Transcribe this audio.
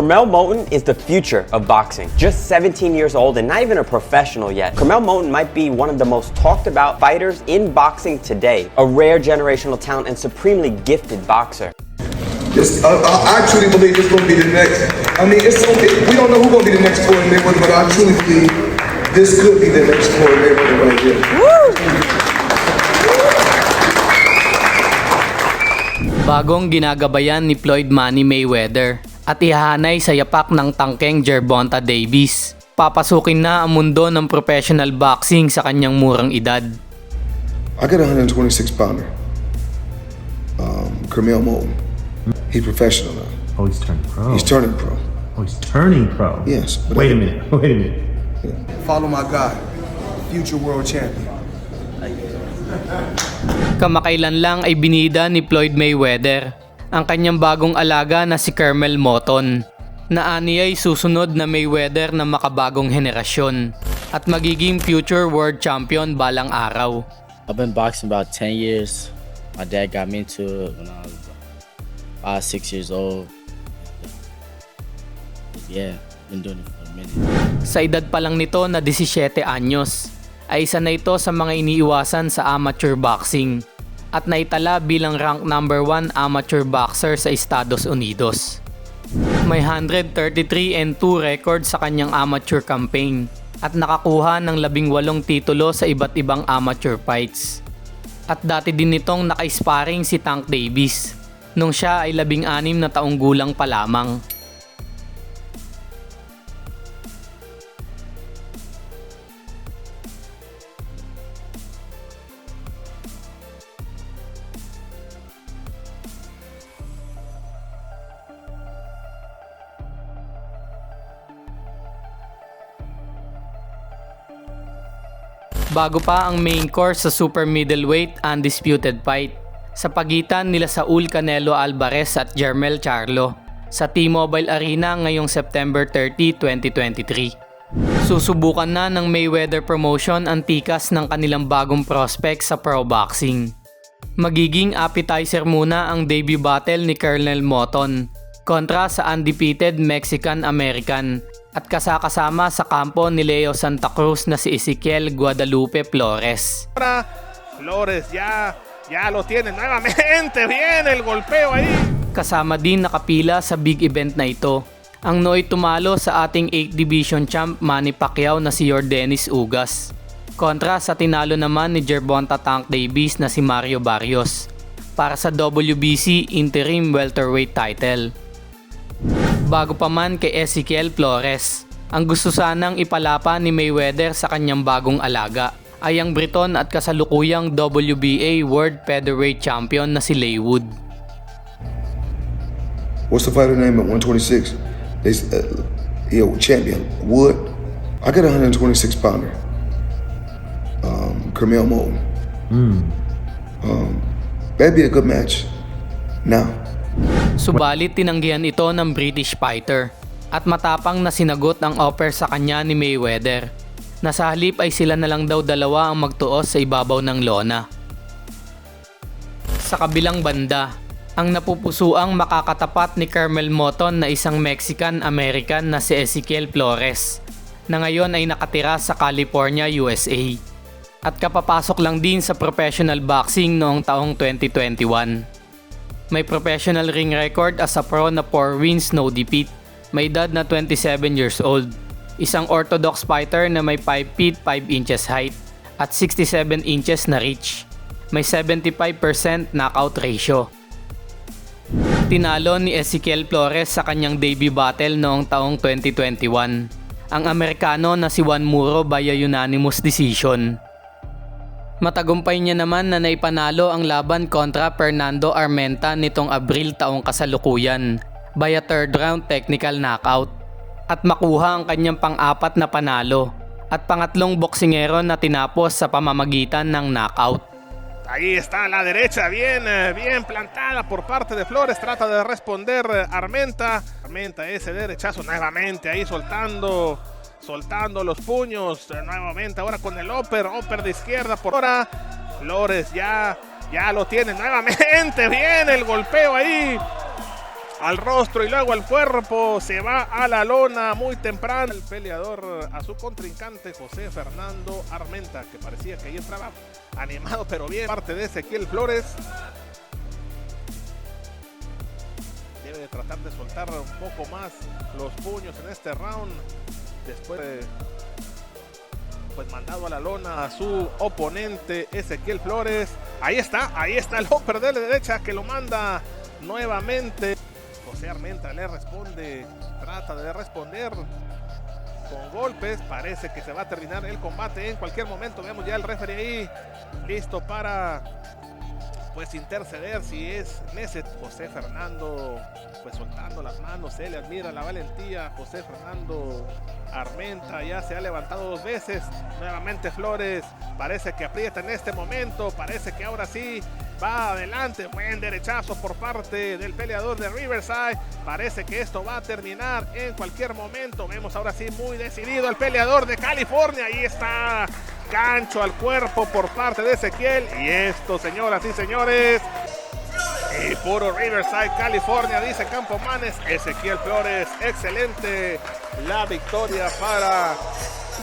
Carmel Moten is the future of boxing. Just 17 years old and not even a professional yet. Carmel Moten might be one of the most talked about fighters in boxing today. A rare generational talent and supremely gifted boxer. This, I, I, I truly believe this going to be the next. I mean, it's so, we don't know who's going to be the next Floyd Mayweather, but I truly believe this could be the next Floyd Mayweather right here. Bagong ginagabayan ni Floyd Money Mayweather at ihahanay sa yapak ng tangkeng Gervonta Davis. Papasukin na ang mundo ng professional boxing sa kanyang murang edad. I got a 126 pounder. Um, Carmel Moulton. He's professional now. Oh, he's turning pro. He's turning pro. Oh, he's turning pro. Yes, but Wait I- a minute. Wait a minute. Follow my guy, future world champion. Kamakailan lang ay binida ni Floyd Mayweather ang kanyang bagong alaga na si Carmel Moton na aniyay susunod na Mayweather na makabagong henerasyon at magiging future world champion balang araw. I've been boxing about 10 years. My dad got me into it when I was five, six years old. Yeah, been doing it for a minute. Sa edad pa lang nito na 17 anyos, ay isa na ito sa mga iniiwasan sa amateur boxing at naitala bilang rank number 1 amateur boxer sa Estados Unidos. May 133 and 2 record sa kanyang amateur campaign at nakakuha ng 18 titulo sa iba't ibang amateur fights. At dati din nitong naka-sparring si Tank Davis nung siya ay 16 na taong gulang pa lamang. Bago pa ang main course sa super middleweight undisputed fight sa pagitan nila Saul Canelo Alvarez at Jermel Charlo sa T-Mobile Arena ngayong September 30, 2023. Susubukan na ng Mayweather Promotion ang tikas ng kanilang bagong prospect sa pro boxing. Magiging appetizer muna ang debut battle ni Colonel Moton kontra sa undefeated Mexican-American at kasakasama sa kampo ni Leo Santa Cruz na si Ezequiel Guadalupe Flores. Flores ya, ya lo tiene nuevamente. Bien el golpeo ahí. Kasama din nakapila sa big event na ito ang nooy tumalo sa ating 8 division champ Manny Pacquiao na si Yordenis Ugas kontra sa tinalo naman ni Gervonta Tank Davis na si Mario Barrios para sa WBC Interim Welterweight title. Bago pa man kay Ezequiel Flores, ang gusto sanang ipalapa ni Mayweather sa kanyang bagong alaga ay ang Briton at kasalukuyang WBA World Featherweight Champion na si Leywood. What's the fighter name at 126? They, uh, yo, champion. Wood. I got a 126 pounder. Um, Carmel Moulton. Um, that'd be a good match. Now. Subalit tinanggihan ito ng British fighter at matapang na sinagot ang offer sa kanya ni Mayweather na ay sila na lang daw dalawa ang magtuos sa ibabaw ng lona. Sa kabilang banda, ang napupusuang makakatapat ni Carmel Moton na isang Mexican-American na si Ezequiel Flores na ngayon ay nakatira sa California, USA at kapapasok lang din sa professional boxing noong taong 2021. May professional ring record as a pro na 4 wins, no defeat. May edad na 27 years old. Isang orthodox fighter na may 5 feet 5 inches height at 67 inches na reach. May 75% knockout ratio. Tinalo ni Ezequiel Flores sa kanyang debut battle noong taong 2021. Ang Amerikano na si Juan Muro via unanimous decision. Matagumpay niya naman na naipanalo ang laban kontra Fernando Armenta nitong Abril taong kasalukuyan via third round technical knockout at makuha ang kanyang pang-apat na panalo at pangatlong boksingero na tinapos sa pamamagitan ng knockout. Ahí está la derecha, bien, eh, bien plantada por parte de Flores. Trata de responder eh, Armenta. Armenta ese derechazo nuevamente ahí soltando, soltando los puños. eh, nuevamente ahora con el upper, upper de izquierda por ahora. Flores ya, ya lo tiene nuevamente. Bien el golpeo ahí. al rostro y luego al cuerpo. Se va a la lona muy temprano. El peleador a su contrincante José Fernando Armenta, que parecía que ahí estaba animado, pero bien. Parte de Ezequiel Flores. Debe de tratar de soltar un poco más los puños en este round. Después de pues mandado a la lona a su oponente Ezequiel Flores. Ahí está, ahí está el upper de la derecha que lo manda nuevamente. José Armenta le responde, trata de responder con golpes. Parece que se va a terminar el combate en cualquier momento. Vemos ya el referee ahí listo para pues interceder si es Neset. José Fernando pues soltando las manos, se le admira la valentía. José Fernando Armenta ya se ha levantado dos veces. Nuevamente Flores parece que aprieta en este momento. Parece que ahora sí va adelante. Buen derechazo por parte del peleador de Riverside. Parece que esto va a terminar en cualquier momento. Vemos ahora sí muy decidido el peleador de California. Ahí está. Gancho al cuerpo por parte de Ezequiel. Y esto, señoras y señores, y puro Riverside, California, dice Campomanes. Ezequiel Flores, excelente la victoria para